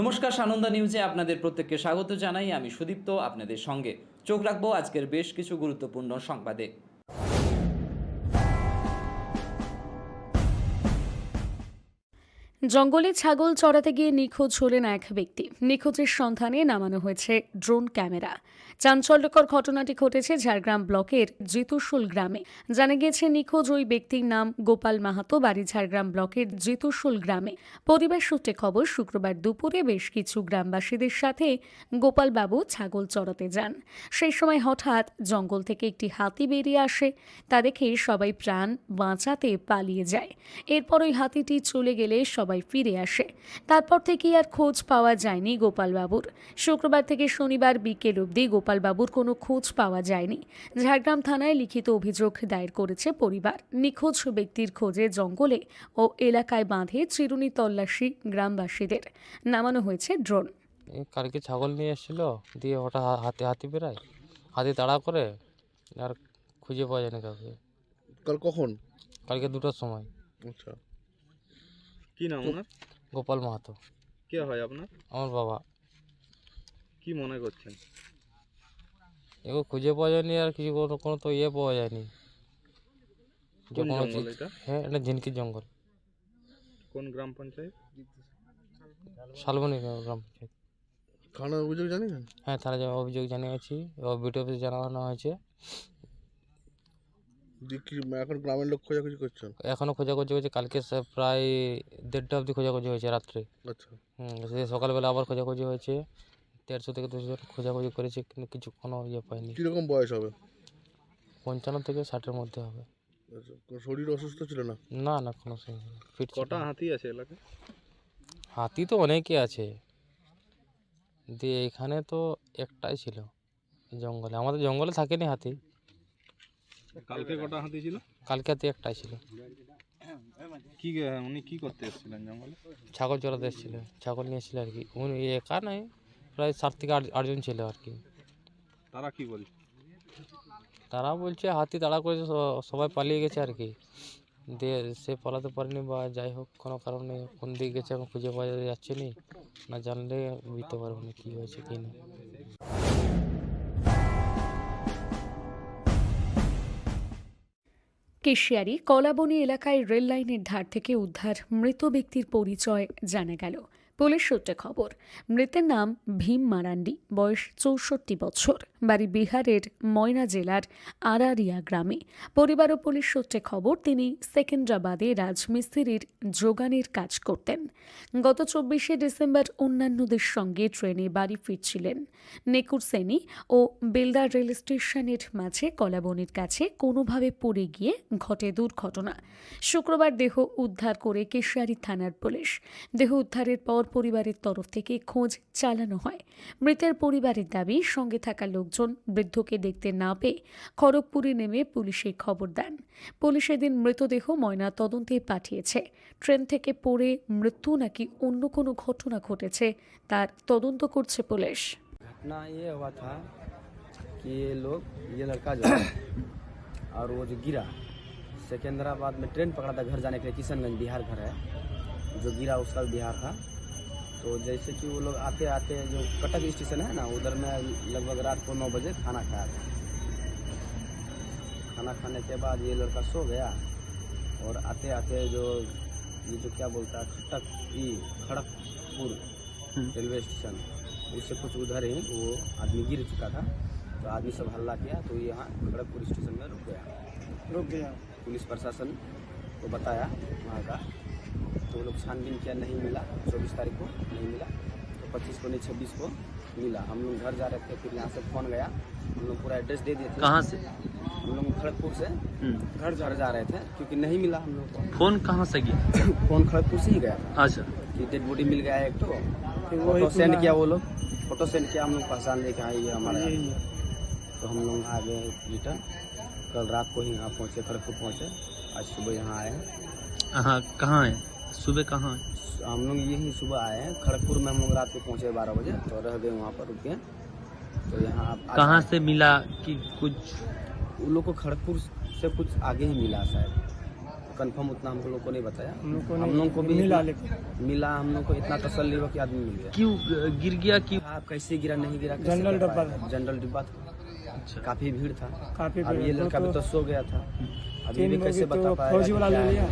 নমস্কার, সানন্দা নিউজে আপনাদের প্রত্যেককে স্বাগত জানাই। আমি সুদীপ্ত, আপনাদের সঙ্গে। চোখ রাখব আজকের বেশ কিছু গুরুত্বপূর্ণ সংবাদে। জঙ্গলে ছাগল চড়াতে গিয়ে নিখোঁজ হলেন এক ব্যক্তি। নিখোঁজের সন্ধানে নামানো হয়েছে ড্রোন ক্যামেরা। চাঞ্চল্যকর ঘটনাটি ঘটেছে ঝাড়গ্রাম ব্লকের জিতুশুল গ্রামে। জানা গিয়েছে, নিখোঁজ ওই ব্যক্তির নাম গোপাল মাহাতো, বাড়ি ঝাড়গ্রাম ব্লকের জিতুশুল গ্রামে। পরিবার সূত্রে খবর, শুক্রবার দুপুরে বেশ কিছু গ্রামবাসীদের সাথে গোপালবাবু ছাগল চড়াতে যান। সেই সময় হঠাৎ জঙ্গল থেকে একটি হাতি বেরিয়ে আসে। তা দেখে সবাই প্রাণ বাঁচাতে পালিয়ে যায়। এরপর ওই হাতিটি চলে গেলে সবাই ফিরে আসে। তারপর থেকে আর খোঁজ পাওয়া যায়নি গোপালবাবুর। শুক্রবার থেকে শনিবার বিকেল অবধি গোপালবাবুর কোনো খোঁজ পাওয়া যায়নি। ঝাড়গ্রাম থানায় লিখিত অভিযোগ দায়ের করেছে পরিবার। নিখোঁজ ব্যক্তির খোঁজে জঙ্গলে ও এলাকায় বাঁধে চিরুনি তল্লাশি গ্রামবাসীদের। নামানো হয়েছে ড্রোন। কালকে ছাগল নিয়ে এসেছিল দিয়ে হঠাৎ হাতে হাতি বেরায় হাতি তাড়া করে আর খুঁজে পাওয়া যায় না কাউকে। কাল কখন? কালকে দুটোর সময়। আচ্ছা। কি নাম ওনার? গোপাল মাহাতো। কে হয় আপনার? আমার বাবা। কি মনে করছেন? এগো খুঁজে পাওয়া যায়নি আর কিছু কোনো কোনো তো ইয়ে পাওয়া যায়নি। যে কোন কোনো জঙ্গল এটা? হ্যাঁ এটা ঝিনকির জঙ্গল। কোন গ্রাম পঞ্চায়েত? শালবনি গ্রাম পঞ্চায়েত। থানার অভিযোগ জানিয়েছেন? হ্যাঁ তারা যা অভিযোগ জানিয়েছি এবার বিডিও অফিসে জানানো হয়েছে। দিয়ে কি এখন গ্রামের লোক খোঁজাখুঁজি করছেন? এখনও খোঁজাখুঁজি হয়েছে কালকে সে- প্রায় দেড়টা অবধি খোঁজাখুঁজি হয়েছে রাত্রে। আচ্ছা। হুম সে সকালবেলা আবার খোঁজাখুঁজি হয়েছে। দেড়শো থেকে দুশো জন খোঁজাখুঁজি করেছি কিন্তু কিছু কোনো ইয়ে পাইনি কীরকম বয়স হবে? পঞ্চান্ন থেকে ষাটের মধ্যে হবে। আচ্ছা শরীর অসুস্থ ছিল না? না না কোনো ফিট কটা হাতি আছে এলাকায়? হাতি তো অনেকই আছে। দিয়ে এখানে তো একটাই ছিল জঙ্গলে। আমাদের জঙ্গলে থাকেনি হাতি। কালকে কটা হাতি ছিল? কালকে হাতি একটাই ছিল। কি উনি কি করতে এসেছিলেন জঙ্গলে? ছাগল চড়াতে এসেছিল ছাগল নিয়ে এসেছিল আর কি। উনি একা নয় প্রায় সাত থেকে আট আটজন ছিল আর কি। তারা কি বলছে? তারা বলছে হাতি তাড়া করেছে সবাই পালিয়ে গেছে আর কি। দিয়ে সে পালাতে পারেনি বা যাই হোক কোনো কারণে কোন দিকে গেছে এখন খুঁজে পাওয়া যাচ্ছে নি না জানলে বুঝতে পারব না কী হয়েছে কী না। কেশিয়ারি কলাবনী এলাকায় রেল লাইনের ধার থেকে উদ্ধার মৃত ব্যক্তির পরিচয় জানা গেল। পুলিশ সূত্রে খবর, মৃতের নাম ভীম মারান্ডি, বয়স চৌষট্টি বছর। বাড়ি বিহারের ময়না জেলার আরারিয়া গ্রামে। পরিবার ও পুলিশ সূত্রে খবর, তিনি সেকেন্দ্রাবাদে রাজমিস্ত্রির যোগানের কাজ করতেন। গত চব্বিশে ডিসেম্বর অন্যান্যদের সঙ্গে ট্রেনে বাড়ি ফিরছিলেন। নেকুরসেনি ও বেলদা রেল স্টেশনের মাঝে কলাবনির কাছে কোনোভাবে পড়ে গিয়ে ঘটে দুর্ঘটনা। শুক্রবার দেহ উদ্ধার করে কেশিয়ারি থানার পুলিশ। দেহ উদ্ধারের পর পরিবারের তরফ থেকে খোঁজ চালানো হয় মৃতের পরিবারের দাবি সঙ্গে থাকা লোকজন বৃদ্ধকে দেখতে না পেয়ে খড়গপুরে নেমে পুলিশে খবর দেন পুলিশ এদিন মৃতদেহ ময়না তদন্তে পাঠিয়েছে ট্রেন থেকে পড়ে মৃত্যু নাকি অন্য কোনো ঘটনা ঘটেছে তার তদন্ত করছে পুলিশ घटना ये हुआ था कि ये लोग ये लड़का जो है और वो जो गिरा सिकंदराबाद में ट्रेन पकड़ा था घर जाने के लिए किशनगंज बिहार घर है जो गिरा उसका भी बिहार था तो जैसे कि वो लोग आते आते जो कटक स्टेशन है ना उधर में लगभग रात को नौ बजे खाना खाया था खाना खाने के बाद ये लड़का सो गया और आते आते जो ये जो क्या बोलता है खटक ई खड़गपुर रेलवे स्टेशन उससे कुछ उधर ही वो आदमी गिर चुका था तो आदमी सब हल्ला किया तो यहाँ खड़गपुर स्टेशन में रुक गया। रुक गया। पुलिस प्रशासन को बताया वहाँ का। तो वो लोग छानबीन किया नहीं मिला? चौबीस तारीख को नहीं मिला। तो पच्चीस को नहीं छब्बीस को मिला। हम लोग घर जा रहे थे फिर यहाँ से फ़ोन गया। हम लोग पूरा एड्रेस दे दिए थे। कहाँ से? हम लोग खड़गपुर से घर घर जा रहे थे क्योंकि नहीं मिला हम लोग को। फ़ोन कहाँ से गया? फ़ोन खड़गपुर से ही गया। अच्छा। कि डेड बॉडी मिल गया है एक तो। फ़ोटो सेंड किया वो लोग। फ़ोटो सेंड किया हम लोग पहचान ले कि हाँ ये हमारा तो हम लोग आ गए रिटर्न। कल रात को ही यहाँ पहुँचे खड़गपुर पहुँचे। आज सुबह यहाँ आए हैं। हाँ कहाँ है? सुबह कहाँ हम लोग यही सुबह आए हैं खड़गपुर में हम लोग रात को पहुँचे बारह बजे तो रह गए वहाँ पर रुके तो यहाँ आप- कहाँ से मिला कि कुछ? उन लोग को खड़गपुर से कुछ आगे ही मिला शायद। कंफर्म उतना हम लोग को नहीं बताया। हम लोग को हम लोग को भी मिला मिला हम लोग को इतना तसल्ली हुआ कि आदमी मिल गया। क्यों गिर गया क्यों? आप कैसे गिरा नहीं गिरा जनरल डिब्बा जनरल डिब्बा था काफ़ी भीड़ था। काफ़ी अब ये लड़का तो- भी तो सो गया था। अभी भी कैसे बता तो फौजी वाला ले लिया।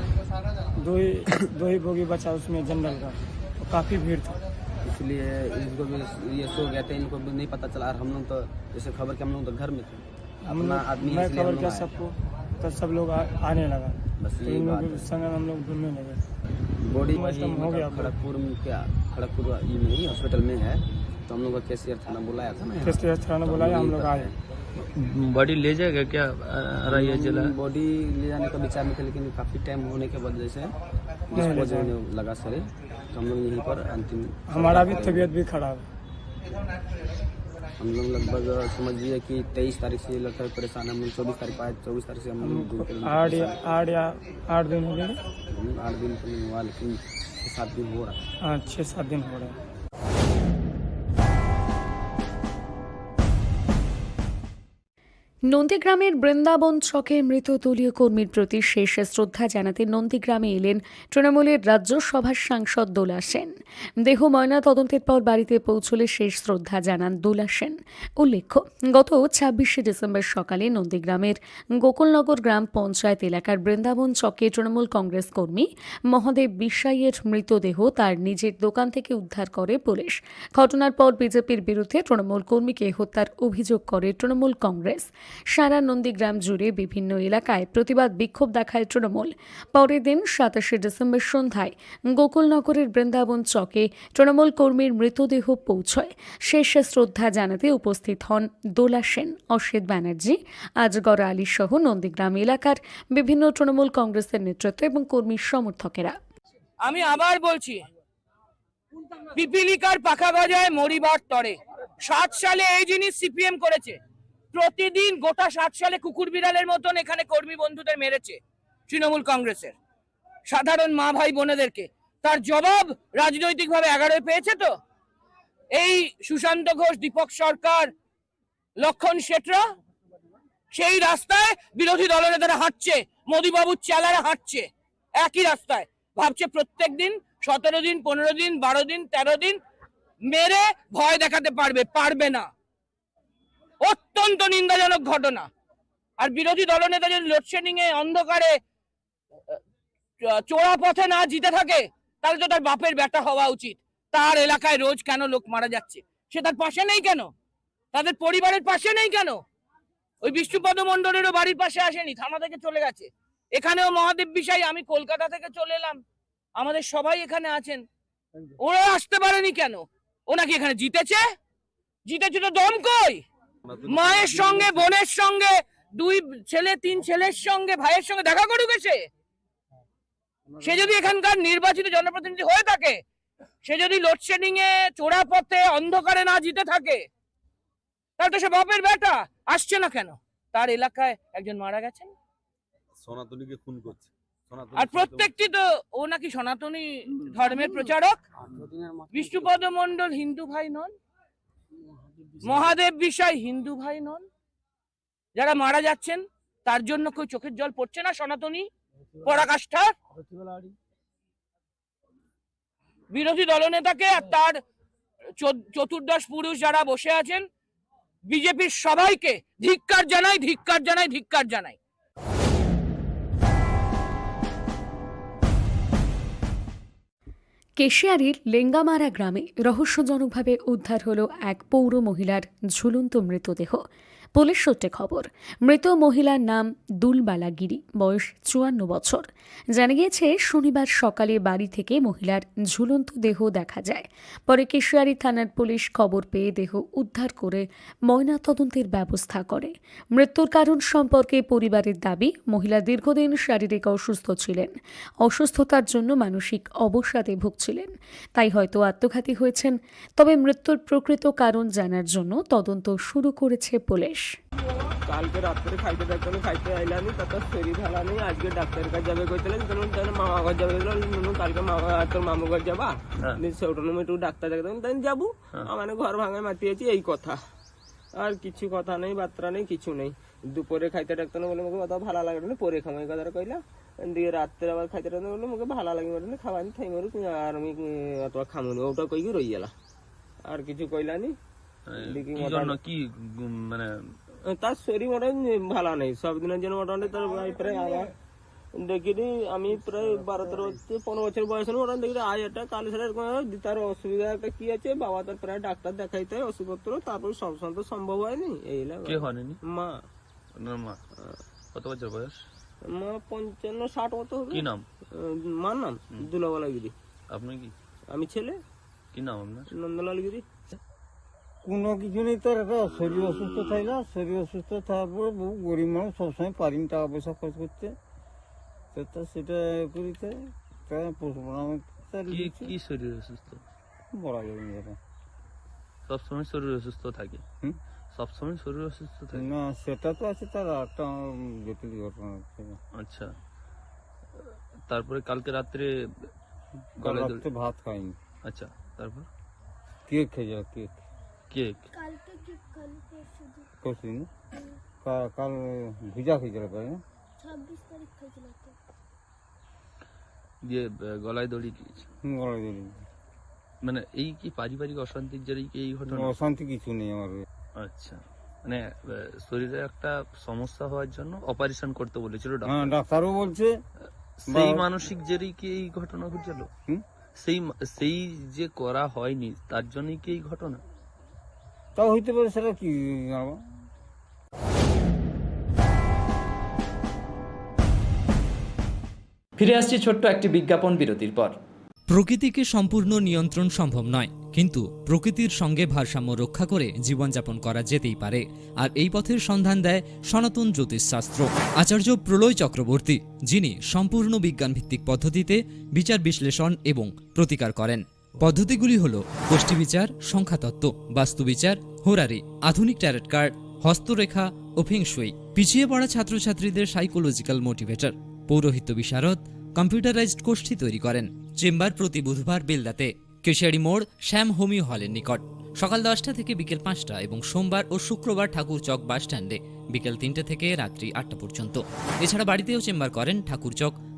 दो ही दो ही बोगी बचा उसमें जनरल का। तो काफ़ी भीड़ था। इसलिए इनको भी ये सो गया था इनको भी नहीं पता चला। और हम लोग तो जैसे खबर के हम लोग तो घर में थे। हम आदमी खबर किया सबको तो सब लोग आने लगा। बस तो बात हम लोग घूमने लगे। बॉडी हो गया। मतलब खड़गपुर में क्या खड़गपुर ये में हॉस्पिटल में है। तो हम लोग का कैशियर थाना बुलाया था ना यहाँ। किस तरह ने तो बुलाया हम लोग आए। बॉडी ले जाएगा क्या रैया जिला? बॉडी ले जाने का विचार में थे लेकिन काफ़ी टाइम होने के वजह से लगा शरीर तो हम लोग यहीं पर अंतिम हमारा भी तबीयत भी खराब है। हम लोग लगभग समझिए कि तेईस तारीख से भी परेशान है। हम लोग चौबीस तारीख को आए चौबीस तारीख से हम लोग आठ या आठ या आठ दिन हो गए। आठ दिन तो नहीं हुआ लेकिन छः सात दिन हो रहा है। हाँ छः सात दिन हो रहे हैं। নন্দীগ্রামের বৃন্দাবন চকে মৃত দলীয় কর্মীর প্রতি শেষ শ্রদ্ধা জানাতে নন্দীগ্রামে এলেন তৃণমূলের রাজ্যসভার সাংসদ দোলা সেন। দেহ, ময়না তদন্তের পর বাড়িতে পৌঁছলে শেষ শ্রদ্ধা জানান দোলা সেন। উল্লেখ্য, গত ছাব্বিশে ডিসেম্বর সকালে নন্দীগ্রামের গোকুলনগর গ্রাম পঞ্চায়েত এলাকার বৃন্দাবন চকে তৃণমূল কংগ্রেস কর্মী মহাদেব বিশ্বাইয়ের মৃতদেহ তার নিজের দোকান থেকে উদ্ধার করে পুলিশ। ঘটনার পর বিজেপির বিরুদ্ধে তৃণমূল কর্মীকে হত্যার অভিযোগ করে তৃণমূল কংগ্রেস। সারা নন্দীগ্রাম জুড়ে বিভিন্ন এলাকায় প্রতিবাদ বিক্ষোভ দেখায় তৃণমূল। পরের দিন সাতাশে ডিসেম্বর সন্ধ্যায় গোকুলনগরের বৃন্দাবন চকে তৃণমূল কর্মীর মৃতদেহ পৌঁছয়। শেষ শ্রদ্ধা জানাতে উপস্থিত হন দোলা সেন, অসিত ব্যানার্জি, আজগর আলী সহ নন্দীগ্রাম এলাকার বিভিন্ন তৃণমূল কংগ্রেসের নেতৃত্ব এবং কর্মী সমর্থকেরা। আমি আবার বলছি, পিপিলিকার পাখা গজায় মরিবার তরে। সাত সালে এই জিনিস সিপিএম করেছে। প্রতিদিন গোটা সাত সালে কুকুর বিড়ালের মতন এখানে কর্মী বন্ধুদের মেরেছে তৃণমূল কংগ্রেসের। সাধারণ মা ভাই বোনেদেরকে। তার জবাব রাজনৈতিকভাবে এগারোয় পেয়েছে তো? এই সুশান্ত ঘোষ, দীপক সরকার, লক্ষণ শেঠরা সেই রাস্তায় বিরোধী দলনেতারা হাঁটছে, মোদীবাবুর চেলারা হাঁটছে, একই রাস্তায়। ভাবছে প্রত্যেক দিন সতেরো দিন, পনেরো দিন, বারো দিন, তেরো দিন মেরে ভয় দেখাতে পারবে পারবে না। অত্যন্ত নিন্দাজনক ঘটনা। আর বিরোধী দলনেতা যদি লোডশেডিং এ অন্ধকারে চোরা পথে না জিতে থাকে, তাহলে তো তার বাপের ব্যাটা হওয়া উচিত। তার এলাকায় রোজ কেন লোক মারা যাচ্ছে? সে তার পাশে নেই কেন? তাদের পরিবারের পাশে নেই কেন? ওই বিষ্ণুপদ মন্ডলেরও বাড়ির পাশে আসেনি, থানা থেকে চলে গেছে। এখানেও মহাদেব বিষয় আমি কলকাতা থেকে চলে এলাম। আমাদের সবাই এখানে আছেন। ওরা আসতে পারেনি কেন? ও নাকি এখানে জিতেছে? জিতেছে তো দম কই? মায়ের সঙ্গে বোনের সঙ্গে দুই ছেলে তিন ছেলের সঙ্গে ভাইয়ের সঙ্গে দেখা করুক এসে। সে যদি এখানকার নির্বাচিত জনপ্রতিনিধি হয়ে থাকে সে যদি লোডশেডিং এ চোরা পথে অন্ধকারে না জিতে থাকে তাহলে তো সে বাপের বেটা আসছে না কেন? তার এলাকায় একজন মারা গেছেন? সনাতনীকে খুন করছে। আর প্রত্যেকটি তো ও নাকি সনাতনী ধর্মের প্রচারক? বিষ্ণুপদ মন্ডল হিন্দু ভাই নন? মহাদেব বিষয় হিন্দু ভাই নন। যারা মারা যাচ্ছেন তার জন্য কেউ চোখের জল পড়ছে না সনাতনী পরাকাষ্ঠা? বিরোধী দলনেতাকে আর তার চতুর্দশ পুরুষ যারা বসে আছেন বিজেপির সবাইকে ধিক্কার জানাই ধিক্কার জানাই ধিক্কার জানাই। কেশিয়ারির লেঙ্গামারা গ্রামে রহস্যজনকভাবে উদ্ধার হলো এক পৌর মহিলার ঝুলন্ত মৃতদেহ। পুলিশ সূত্রে খবর, মৃত মহিলার নাম দুলবালা গিরি বয়স চুয়ান্ন বছর। জানা গিয়েছে, শনিবার সকালে বাড়ি থেকে মহিলার ঝুলন্ত দেহ দেখা যায়। পরে কেশিয়ারি থানার পুলিশ খবর পেয়ে দেহ উদ্ধার করে ময়নাতদন্তের ব্যবস্থা করে। মৃত্যুর কারণ সম্পর্কে পরিবারের দাবি, মহিলা দীর্ঘদিন শারীরিক অসুস্থ ছিলেন। অসুস্থতার জন্য মানসিক অবসাদে ভুগছিলেন। তাই হয়তো আত্মঘাতী হয়েছেন। তবে মৃত্যুর প্রকৃত কারণ জানার জন্য তদন্ত শুরু করেছে পুলিশ। কালকে রাত্রে খাইতে ডাক্তার খাইতে আইলানি তারপর শরীর ভালো নেই আজকে ডাক্তার কাছে যাবে কইছিলেন তখন তাহলে মামা ঘর যাবে নুনু কালকে মামা তোর মামু ঘর যাবা সেটা একটু ডাক্তার দেখতাম তাই যাব আমার ঘর ভাঙায় মাতিয়েছি এই কথা আর কিছু কথা নেই বার্তা নেই কিছু নেই দুপুরে খাইতে ডাক্তার বলে আমাকে কথা ভালো লাগে না পরে খামাই কথাটা কইলা দিয়ে রাত্রে আবার খাইতে রাখতে বলল মুখে ভালো লাগে মানে খাওয়ানি থাই মারুক আর আমি অত খামুনি ওটা কইকি রই গেলা আর কিছু কইলানি জন্য? কি মানে তার শরীর মোটামুটি ভালো নেই। সব দিনের জন্য মোটামুটি তার প্রায় আয়া দেখিনি আমি প্রায় বারো তেরো পনেরো বছর বয়স হলো মোটামুটি দেখি একটা কাল সেটা তার অসুবিধা একটা কি আছে বাবা তার প্রায় ডাক্তার দেখাইতে হয় ওষুধপত্র তারপর সব সময় তো সম্ভব হয়নি এই কে হয়নি? মা। মা? কত বছর বয়স? মা পঞ্চান্ন ষাট মতো হবে। কি নাম? মার নাম? দুলাবালা গিরি আপনি কি? আমি ছেলে। কি নাম আপনার? নন্দলাল গিরি কোনো কিছু নেই তার একটা শরীর অসুস্থ থাকলে শরীর অসুস্থ থাকার পরে বহু গরিব মানুষ সবসময় পারিনি টাকা পয়সা খরচ করতে তো তা সেটা করিতে তা পশুপ্রাণ কি শরীর অসুস্থ? বলা যাবে না। সবসময় শরীর অসুস্থ থাকে? হুম? সবসময় শরীর অসুস্থ থাকে? না সেটা তো আছে তার একটা জটিল ঘটনা আচ্ছা। তারপরে কালকে রাত্রে রাত্রে ভাত খাইনি। আচ্ছা তারপর? কেক খেয়ে কেক। কেক পরশু দিন? কা- কাল ভুজা খেয়েছিল তাই না দিয়ে গলায় দড়ি গলায় দড়ি। মানে এই কি পারিবারিক অশান্তির জেরেই কি এই ঘটনা? অশান্তি কিছু নেই আমার। আচ্ছা। মানে শরীরে একটা সমস্যা হওয়ার জন্য অপারেশন করতে বলেছিল হ্যাঁ ডাক্তার। ডাক্তারও বলছে। সেই মানসিক জেরেই কি এই ঘটনা ঘটেছিল? সেই সেই যে করা হয়নি তার জন্যই কি এই ঘটনা? তাও হইতে পারে সেটা কি জানব ফিরে আসছি ছোট্ট একটি বিজ্ঞাপন বিরতির পর। প্রকৃতিকে সম্পূর্ণ নিয়ন্ত্রণ সম্ভব নয় কিন্তু প্রকৃতির সঙ্গে ভারসাম্য রক্ষা করে জীবনযাপন করা যেতেই পারে। আর এই পথের সন্ধান দেয় সনাতন জ্যোতিষশাস্ত্র। আচার্য প্রলয় চক্রবর্তী যিনি সম্পূর্ণ বিজ্ঞানভিত্তিক পদ্ধতিতে বিচার বিশ্লেষণ এবং প্রতিকার করেন। পদ্ধতিগুলি হল গোষ্ঠী বিচার, সংখ্যাতত্ত্ব বাস্তুবিচার হোরারি, আধুনিক ট্যারেট কার্ড হস্তরেখা ও ফিংশুই পিছিয়ে পড়া ছাত্রছাত্রীদের সাইকোলজিক্যাল মোটিভেটর পৌরোহিত্য বিশারদ কম্পিউটারাইজড গোষ্ঠী তৈরি করেন। চেম্বার প্রতি বুধবার বেলদাতে। কেশিয়ারি মোড় শ্যাম হোমিও হলের নিকট। সকাল দশটা থেকে বিকেল পাঁচটা এবং সোমবার ও শুক্রবার ঠাকুর চক বাস স্ট্যান্ডে বিকেল তিনটে থেকে রাত্রি আটটা পর্যন্ত। এছাড়া বাড়িতেও চেম্বার করেন ঠাকুর চক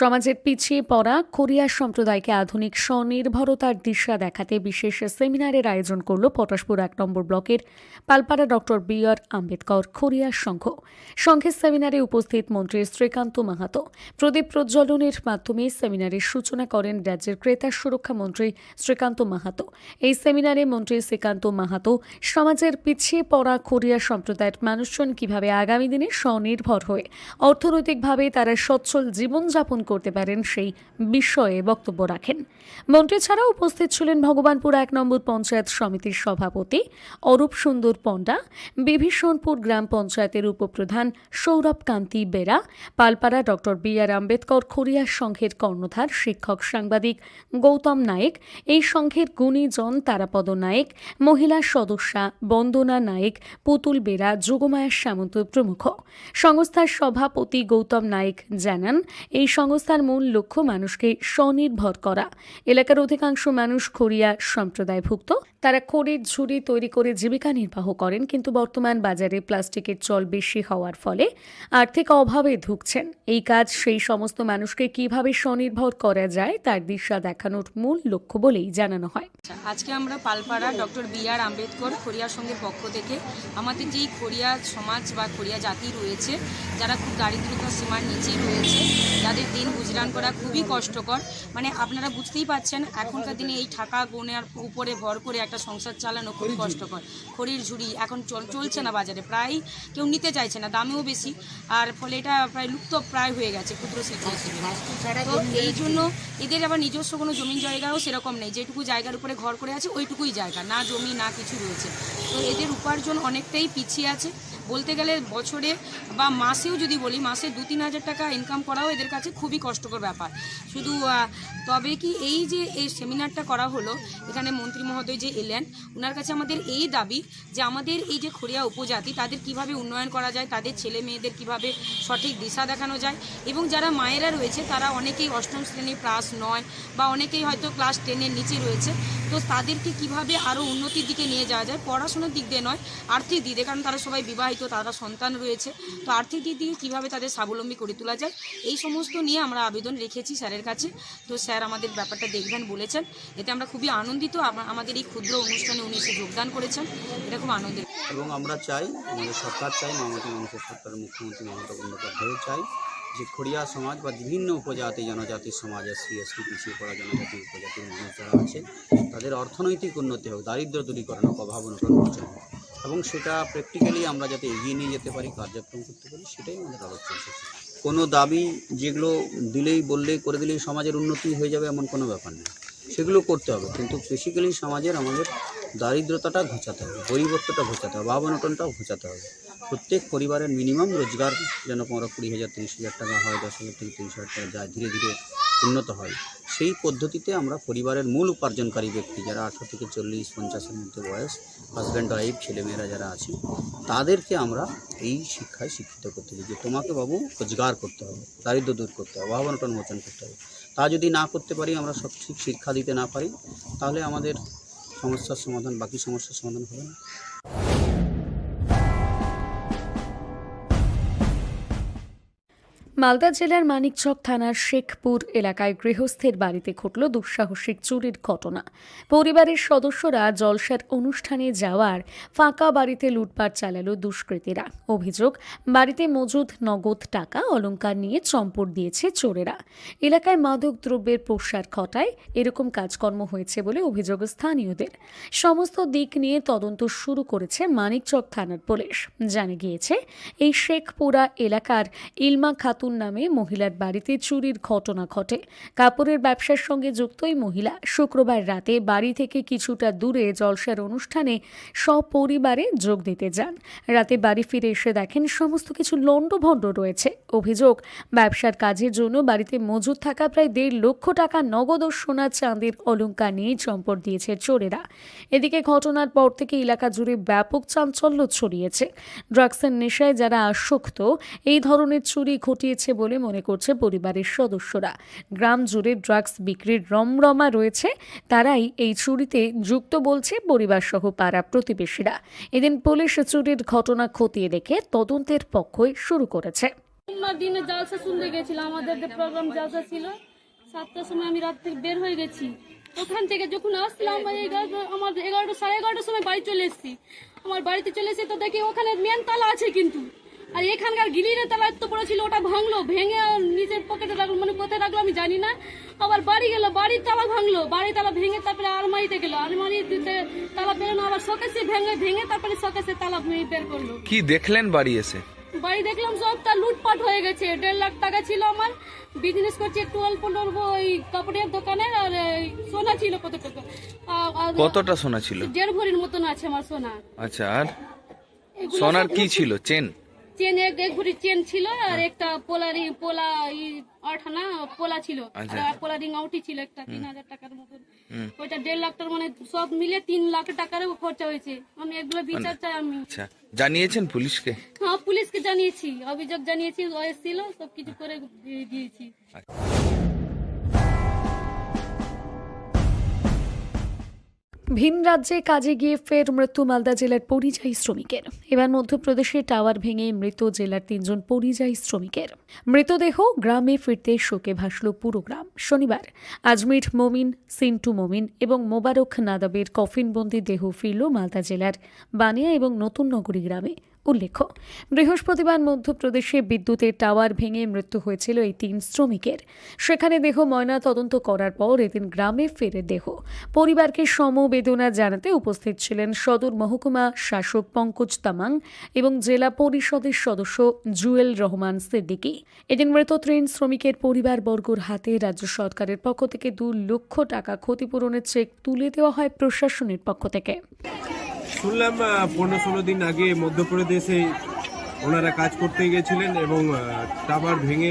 সমাজের পিছিয়ে পড়া কোরিয়া সম্প্রদায়কে আধুনিক স্বনির্ভরতার দিশা দেখাতে বিশেষ সেমিনারের আয়োজন করল পটাশপুর এক নম্বর ব্লকের Palpara doctor B R Ambedkar Korea সংঘ। সংঘের সেমিনারে উপস্থিত মন্ত্রী শ্রীকান্ত মাহাতো। প্রদীপ প্রজ্বলনের মাধ্যমে সেমিনারের সূচনা করেন রাজ্যের ক্রেতা সুরক্ষা মন্ত্রী শ্রীকান্ত মাহাতো। এই সেমিনারে মন্ত্রী শ্রীকান্ত মাহাতো, সমাজের পিছিয়ে পড়া কোরিয়া সম্প্রদায়ের মানুষজন কীভাবে আগামী দিনে স্বনির্ভর হয়ে অর্থনৈতিকভাবে তারা সচ্ছল জীবনযাপন করতে পারেন সেই বিষয়ে বক্তব্য রাখেন। মন্ত্রী ছাড়াও উপস্থিত ছিলেন ভগবানপুর এক নম্বর পঞ্চায়েত সমিতির সভাপতি অরূপ সুন্দর পণ্ডা, বিভীষণপুর গ্রাম পঞ্চায়েতের উপপ্রধান Sourav Kanti Bera, Palpara doctor B R Ambedkar, Kharia সংঘের কর্ণধার শিক্ষক সাংবাদিক গৌতম নায়েক, এই সংঘের গুণীজন তারাপদ নায়েক, মহিলা সদস্যা বন্দনা নায়েক, পুতুল বেরা, যোগমায়া সামন্ত প্রমুখ। সংস্থার সভাপতি গৌতম নায়েক জানান, এই সংস্থার মূল লক্ষ্য মানুষকে স্বনির্ভর করা। এলাকার অধিকাংশ মানুষ খড়িয়া সম্প্রদায়ভুক্ত। তারা খড়ির ঝুড়ি তৈরি করে জীবিকা নির্বাহ করেন, কিন্তু বর্তমান বাজারে প্লাস্টিকের চল বেশি হওয়ার ফলে আর্থিক অভাবে ধুঁকছেন এই কাজ সেই সমস্ত মানুষকে কীভাবে স্বনির্ভর করা যায় তার দিশা দেখানোর মূল লক্ষ্য বলেই জানানো হয়। আজকে আমরা Palpara doctor B R Ambedkar Kharia সংঘের পক্ষ থেকে আমাদের যেই খড়িয়া সমাজ বা খড়িয়া জাতি রয়েছে, যারা খুব দারিদ্রতার সীমার নিচে রয়েছে, যাদের দিন গুজরান করা খুবই কষ্টকর। মানে আপনারা বুঝতেই পাচ্ছেন, এখনকার দিনে এই টাকা গোনার উপরে ভর করে একটা সংসার চালানো খুব কষ্টকর। খড়ির ঝুড়ি এখন চল, চলছে না বাজারে, প্রায় কেউ নিতে চাইছে না, দামেও বেশি। আর ফলে এটা প্রায় লুপ্ত প্রায় হয়ে গেছে, ক্ষুদ্র তো এই জন্য এদের আবার নিজস্ব কোনো জমি জায়গাও সেরকম নেই, যেটুকু জায়গার উপরে ঘর করে আছে, ওইটুকুই জায়গা, না জমি, না কিছু রয়েছে। তো এদের উপার্জন অনেকটাই পিছিয়ে আছে। বলতে গেলে বছরে বা মাসেও যদি বলি, মাসে দু তিন হাজার টাকা ইনকাম করাও এদের কাছে খুবই কষ্টকর ব্যাপার। শুধু তবে কি এই যে এই সেমিনারটা করা হলো, এখানে মন্ত্রী মহোদয় যে এলেন ওনার কাছে আমাদের এই দাবি যে আমাদের এই যে খড়িয়া উপজাতি, তাদের কীভাবে উন্নয়ন করা যায়, তাদের ছেলে মেয়েদের কীভাবে সঠিক দিশা দেখানো যায় এবং যারা মায়েরা রয়েছে, তারা অনেকেই অষ্টম শ্রেণি ক্লাস নয় বা অনেকেই হয়তো ক্লাস টেনের নিচে রয়েছে, তো তাদেরকে কীভাবে আরও উন্নতির দিকে নিয়ে যাওয়া যায়? পড়াশোনার দিক দিয়ে নয়, আর্থিক দিক দিয়ে, কারণ তারা সবাই বিবাহিত তারা সন্তান রয়েছে। তো আর্থিক দিক দিয়ে কীভাবে তাদের স্বাবলম্বী করে তোলা যায়, এই সমস্ত নিয়ে আমরা আবেদন রেখেছি স্যারের কাছে। তো স্যার আমাদের ব্যাপারটা দেখবেন বলেছেন। এতে আমরা খুবই আনন্দিত। আমাদের এই ক্ষুদ্র অনুষ্ঠানে উনি এসে যোগদান করেছেন। এটা খুব আনন্দের এবং আমরা চাই, আমাদের সরকার চাই মামাটি মানুষের সরকারের মুখ্যমন্ত্রী মমতা বন্দ্যোপাধ্যায়ও চাই, যে খড়িয়া সমাজ বা বিভিন্ন উপজাতি, জনজাতি, সমাজ, এসসি, এসটি, পিছিয়ে পড়া জনজাতি, উপজাতির মানুষ যারা আছে, তাদের অর্থনৈতিক উন্নতি হোক, দারিদ্র দূরীকরণ হোক অভাব মোচন হোক এবং সেটা প্র্যাকটিক্যালি আমরা যাতে এগিয়ে নিয়ে যেতে পারি, কার্যক্রম করতে পারি, সেটাই আমাদের আলোচনা কোনো দাবি যেগুলো দিলেই, বললেই, করে দিলেই সমাজের উন্নতি হয়ে যাবে এমন কোনো ব্যাপার নেই সেগুলো করতে হবে, কিন্তু বেসিক্যালি সমাজের আমাদের দারিদ্রতাটা ঘোচাতে হবে, পরিবর্তনটা ঘোচাতে হবে অবনটনটাও ঘোচাতে হবে। প্রত্যেক পরিবারের মিনিমাম রোজগার যেন পনেরো কুড়ি হাজার, তিরিশ হাজার টাকা হয়, দশ হাজার থেকে তিরিশ হাজার টাকা যায়, ধীরে ধীরে উন্নত হয়। সেই পদ্ধতিতে আমরা পরিবারের মূল উপার্জনকারী ব্যক্তি যারা আঠারো থেকে চল্লিশ, পঞ্চাশের মধ্যে বয়স হাজব্যান্ড ওয়াইফ ছেলেমেয়েরা যারা আছে তাদেরকে আমরা এই শিক্ষায় শিক্ষিত করতে হবে যে তোমাকে বাবু রোজগার করতে হবে দারিদ্র দূর করতে হবে অভাবনটন মোচন করতে হবে। তা যদি না করতে পারি, আমরা সব ঠিক শিক্ষা দিতে না পারি, তাহলে আমাদের সমস্যার সমাধান, বাকি সমস্যার সমাধান হবে না। মালদা জেলার মানিকচক থানার শেখপুর এলাকায় গৃহস্থের বাড়িতে ঘটল দুঃসাহসিক চুরির ঘটনা। পরিবারের সদস্যরা জলসার অনুষ্ঠানে যাওয়ার ফাঁকা বাড়িতে লুটপাট চালালো দুষ্কৃতীরা। অভিযোগ, বাড়িতে মজুদ নগদ টাকা অলংকার নিয়ে চম্পট দিয়েছে চোরেরা। এলাকায় মাদক দ্রব্যের প্রসার ঘটায় এরকম কাজকর্ম হয়েছে বলে অভিযোগ স্থানীয়দের। সমস্ত দিক নিয়ে তদন্ত শুরু করেছে মানিকচক থানার পুলিশ। জানা গিয়েছে, এই শেখপুরা এলাকার ইলমা খাতুন নামে মহিলার বাড়িতে চুরির ঘটনা ঘটে। কাপড়ের ব্যবসার সঙ্গে যুক্ত এই মহিলা শুক্রবার রাতে বাড়ি থেকে কিছুটা দূরে জলসার অনুষ্ঠানে সপরিবারে যোগ দিতে যান। রাতে বাড়ি ফিরে এসে দেখেন সমস্ত কিছু লণ্ডভণ্ড রয়েছে। অভিযোগ, ব্যবসার কাজের জন্য বাড়িতে মজুদ থাকা প্রায় দেড় লক্ষ টাকা নগদ ও সোনা চাঁদের অলংকার নিয়ে চম্পট দিয়েছে চোরেরা। এদিকে ঘটনার পর থেকে এলাকা জুড়ে ব্যাপক চাঞ্চল্য ছড়িয়েছে। ড্রাগসের নেশায় যারা আসক্ত, এই ধরনের চুরি ঘটিয়েছে বলে মনে করছে পরিবারের সদস্যরা। গ্রাম জুড়ে ড্রাগস বিক্রির রমরমা রয়েছে, তারাই এই চুরিতে যুক্ত বলছে পরিবার সহ পাড়া প্রতিবেশীরা। এদিন পুলিশ চুরির ঘটনা খতিয়ে দেখে তদন্তের পক্ষই শুরু করেছে। দিনে জালসা শুনতে গেছিলাম, আমাদের যে প্রোগ্রাম জালসা ছিল, সাতটার সময় আমি রাত থেকে বের হয়ে গেছি। ওখান থেকে যখন আসলাম আমি আমার এগারোটা, সাড়ে এগারোটার সময় বাড়ি চলে এসেছি। আমার বাড়িতে চলে এসে তো দেখি ওখানে মেন তালা আছে কিন্তু। আর এখানকার গিলিরে তালা এত বড় ছিল ওটা ভাঙলো ভেঙে নিজের পকেটে রাখল মানে কোথায় রাখল আমি জানি না। আবার বাড়ি গেল বাড়ির তালা ভাঙলো বাড়ির তালা ভেঙে তারপরে আলমারিতে গেলো আলমারিতে তালা বেরোনো আবার শোকেসে ভেঙে ভেঙে তারপরে শোকেসে তালা ভেঙে বের করল। কি দেখলেন বাড়ি এসে? বাড়ি দেখলাম সব সবটা লুটপাট হয়ে গেছে দেড় লাখ টাকা ছিল আমার। বিজনেস করছি একটু অল্প অল্প ওই কাপড়ের দোকানে আর সোনা ছিল কত টাকা কতটা সোনা ছিল? দেড় ভরির মতন আছে আমার সোনা। আচ্ছা আর সোনার কি ছিল? চেন? চেন এক ঘুরি চেন ছিল আর একটা পোলারি পোলা আঠানা পোলা ছিল। আচ্ছা। পোলা রিং আউটি ছিল একটা তিন হাজার টাকার মতন। ওইটা দেড় লাখ টাকার মানে সব মিলে তিন লাখ টাকারও খরচা হয়েছে। আমি এগুলো বিচার চাই আমি। আচ্ছা। জানিয়েছেন পুলিশকে? হ্যাঁ পুলিশকে জানিয়েছি। অভিযোগ জানিয়েছি ও এসেছিল সব কিছু করে দিয়ে দিয়েছি। ভিন রাজ্যে কাজে গিয়ে ফের মৃত্যু মালদা জেলার পরিযায়ী শ্রমিকের। এবার মধ্যপ্রদেশে টাওয়ার ভেঙে মৃত জেলার তিনজন পরিযায়ী শ্রমিকের। মৃতদেহ গ্রামে ফিরতে শোকে ভাসল পুরো গ্রাম। শনিবার আজমির মমিন, সিন্টু মমিন এবং মোবারক নাদাবের কফিনবন্দি দেহ ফিরল মালদা জেলার বানিয়া এবং নতুন নগরী গ্রামে। উল্লেখ্য, বৃহস্পতিবার মধ্যপ্রদেশে বিদ্যুতের টাওয়ার ভেঙে মৃত্যু হয়েছিল এই তিন শ্রমিকের। সেখানে দেহ ময়না তদন্ত করার পর এদিন গ্রামে ফেরে দেহ। পরিবারকে সমবেদনা জানাতে উপস্থিত ছিলেন সদর মহকুমা শাসক পঙ্কজ তামাং এবং জেলা পরিষদের সদস্য জুয়েল রহমান সিদ্দিকী। এদিন মৃত ট্রেন শ্রমিকের পরিবারবর্গর হাতে রাজ্য সরকারের পক্ষ থেকে দু লক্ষ টাকা ক্ষতিপূরণের চেক তুলে দেওয়া হয় প্রশাসনের পক্ষ থেকে। শুনলাম পনেরো ষোলো দিন আগে মধ্যপ্রদেশে ওনারা কাজ করতে গিয়েছিলেন এবং টাওয়ার ভেঙে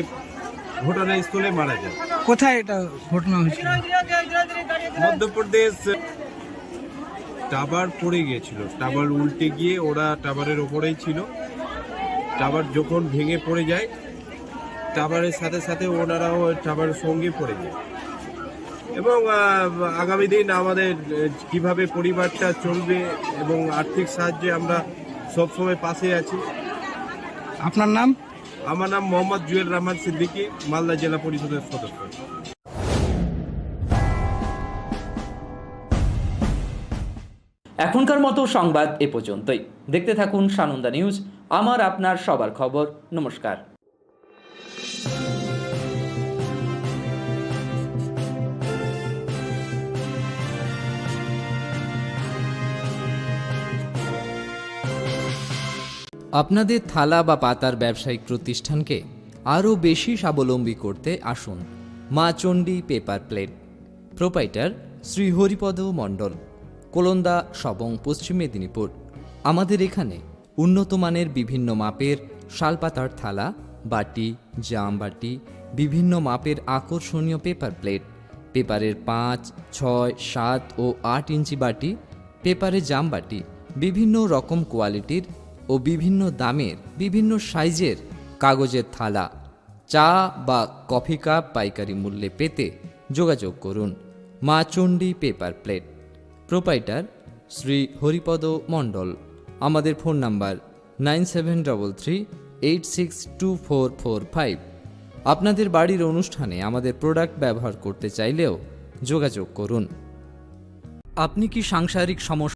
ঘটনাস্থলে মারা যায় কোথায় এটা ঘটনা হয়েছিল? মধ্যপ্রদেশ টাওয়ার পড়ে গিয়েছিল। টাওয়ার উল্টে গিয়ে ওরা টাওয়ারের ওপরেই ছিল। টাওয়ার যখন ভেঙে পড়ে যায় টাওয়ারের সাথে সাথে ওনারাও টাওয়ারের সঙ্গে পড়ে যায়। এবং আগামী দিন আমাদের কীভাবে পরিবারটা চলবে এবং আর্থিক সাহায্যে আমরা সবসময় পাশে আছি। আপনার নাম? আমার নাম মোহাম্মদ জুয়েল রহমান সিদ্দিকী মালদা জেলা পরিষদের সদস্য। এখনকার মতো সংবাদ এ পর্যন্তই। দেখতে থাকুন সানন্দা নিউজ আমার আপনার সবার খবর। নমস্কার। আপনাদের থালা বা পাতার ব্যবসায়িক প্রতিষ্ঠানকে আরও বেশি স্বাবলম্বী করতে আসুন। Maa Chandi paper plate. Proprietor Shri Haripada Mondal, Kolanda, Sabang, Paschim Medinipur. আমাদের এখানে উন্নত মানের বিভিন্ন মাপের শালপাতার থালা, বাটি, জাম বাটি, বিভিন্ন মাপের আকর্ষণীয় পেপার প্লেট। পেপারের পাঁচ, ছয়, সাত ও আট ইঞ্চি বাটি, পেপারে জাম বাটি, বিভিন্ন রকম কোয়ালিটির ও বিভিন্ন দামের, বিভিন্ন সাইজের কাগজের থালা, চা বা কফি কাপ পাইকারি মূল্যে পেতে যোগাযোগ করুন। Maa Chandi paper plate. Proprietor Shri Haripada Mondal. আমাদের phone number nine seven double three eight six two four four five. আপনাদের বাড়ির অনুষ্ঠানে আমাদের প্রোডাক্ট ব্যবহার করতে চাইলেও যোগাযোগ করুন। আপনি কি সাংসারিক সমস্যা